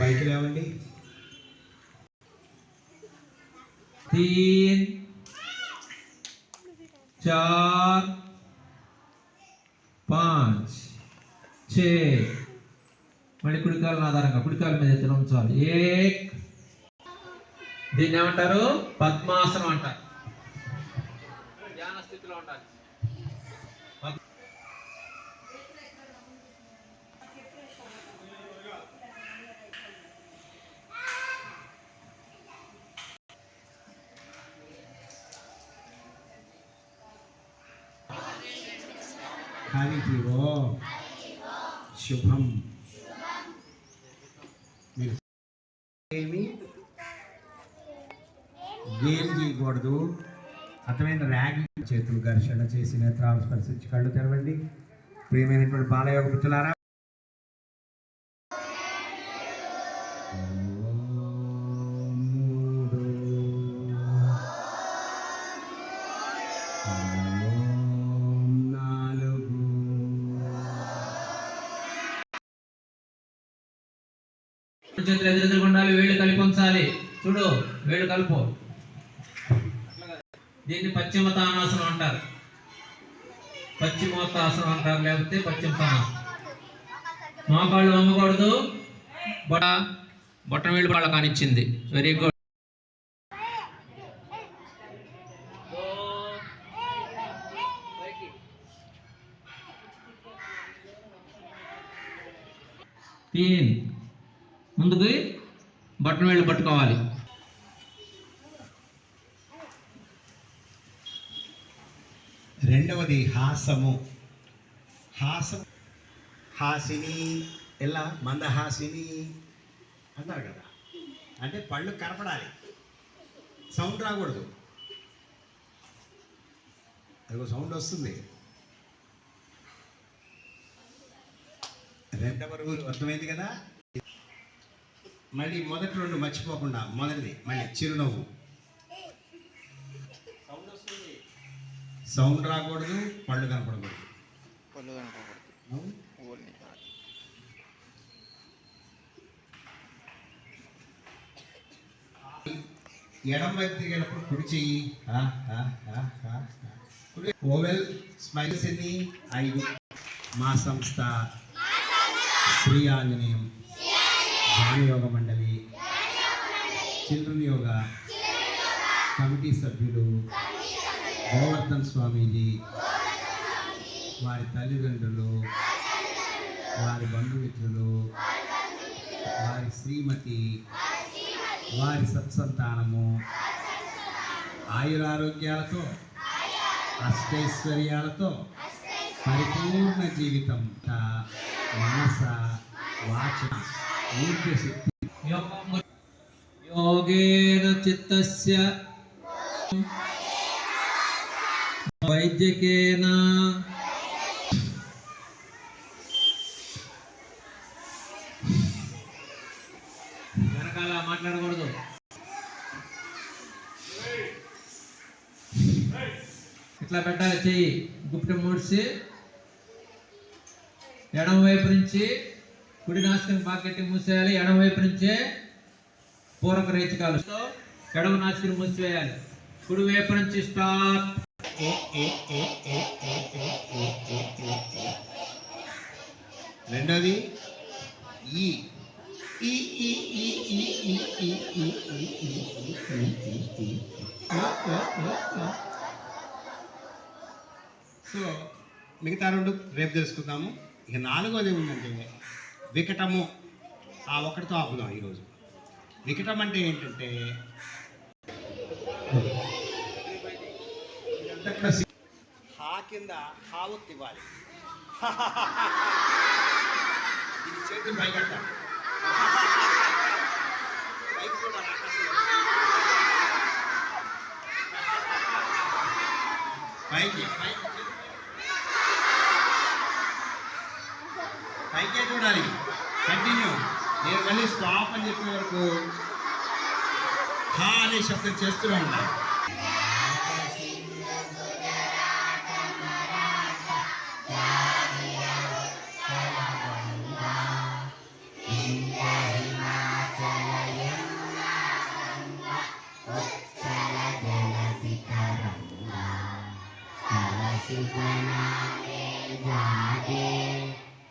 పైకి లేవండి तीन चार పాంచ్ చే మళ్ళీ కుడికాలను ఆధారంగా కుడికాల మీద ఎత్తున ఉంచాలి ఏక్ దీన్ని ఏమంటారు పద్మాసనం అంటారు ధ్యాన స్థితిలో ఉండాలి హరి ఓ శుభం. మీరు ఏమి? గేమ్ చేయకూడదు. అర్థమైన ర్యాగింగ్ చేతులు ఘర్షణ చేసి నేత్రాలు స్పర్శించి కళ్ళు తెరవండి. ప్రియమైనటువంటి బాలయోగ పుత్రులారా చేతులు ఎదురెదురుగా ఉండాలి వేళ్ళు కలిపి ఉంచాలి. చూడు వేళ్ళు కలుపు. దీన్ని పశ్చిమతానాసనం అంటారు. పశ్చిమోత్తాసనం అంటారు లేకపోతే పశ్చిమతానాసనం మోకాళ్ళు అమ్మకూడదు. బొట బొట్టం వేళ్ళు వాళ్ళ కానిచ్చింది. వెరీ గుడ్ తీన్ ముందుకు బట్టన్ వేళ్ళు పట్టుకోవాలి. రెండవది హాసము. హాసం హాసిని ఎలా? మందహాసిని అంటారు కదా. అంటే పళ్ళు కనపడాలి. సౌండ్ రాకూడదు. అదిగో సౌండ్ వస్తుంది. రెండవ అర్థమైంది కదా? మళ్ళీ మొదటి రెండు మర్చిపోకుండా మొదటిది మళ్ళీ చిరునవ్వు. సౌండ్ వస్తుంది. సౌండ్ రాకూడదు పళ్ళు కనపడకూడదు. పళ్ళు కనపడకూడదు. ఎడం వైపు తిరిగేటప్పుడు కుడి చెయ్యి. కుడి ఓవెల్ స్మైల్స్ ఎన్ని? ఐదు. మా సంస్థ. శ్రీ ఆంజనేయం. ధ్యానయోగ మండలి చిల్డ్రన్ యోగ కమిటీ సభ్యులు గోవర్ధన్ స్వామీజీ వారి తల్లిదండ్రులు వారి బంధుమిత్రులు వారి శ్రీమతి వారి సత్సంతానము ఆయురారోగ్యాలతో అష్టైశ్వర్యాలతో పరిపూర్ణ జీవితం మనస వాచ योगेन चित्तस्य वैद्यकेन వెనకాల మాట్లాడకూడదు. ఇట్లా పెట్టాలి చెయ్యి. గుప్ట మూడిసి ఎడమ వైపు నుంచి కుడి నాసికం పాకెట్ మూసేయాలి ఎడమవైపు నుంచే పూరక రేచకాలు ఎడమ నాసికం మూసివేయాలి. కుడి వైపు నుంచి స్టాప్. రెండోది ఈ. సో మిగతా రెండు రేపు తెలుసుకుందాము. ఇక నాలుగోది ఏముందంటే వికటము. ఆ ఒకటితో ఆపుదాం ఈరోజు. వికటం అంటే ఏంటంటే హా కింద హా ఒత్తి ఇవ్వాలి. ఇది చేతులు పైకెట్టాలి పైకి పైకి. పైకే చూడాలి కంటిన్యూ నేను మళ్ళీ స్టాప్ అని చెప్పే వరకు హా అనే శబ్దం చేస్తూనే ఉంటాను Thank you.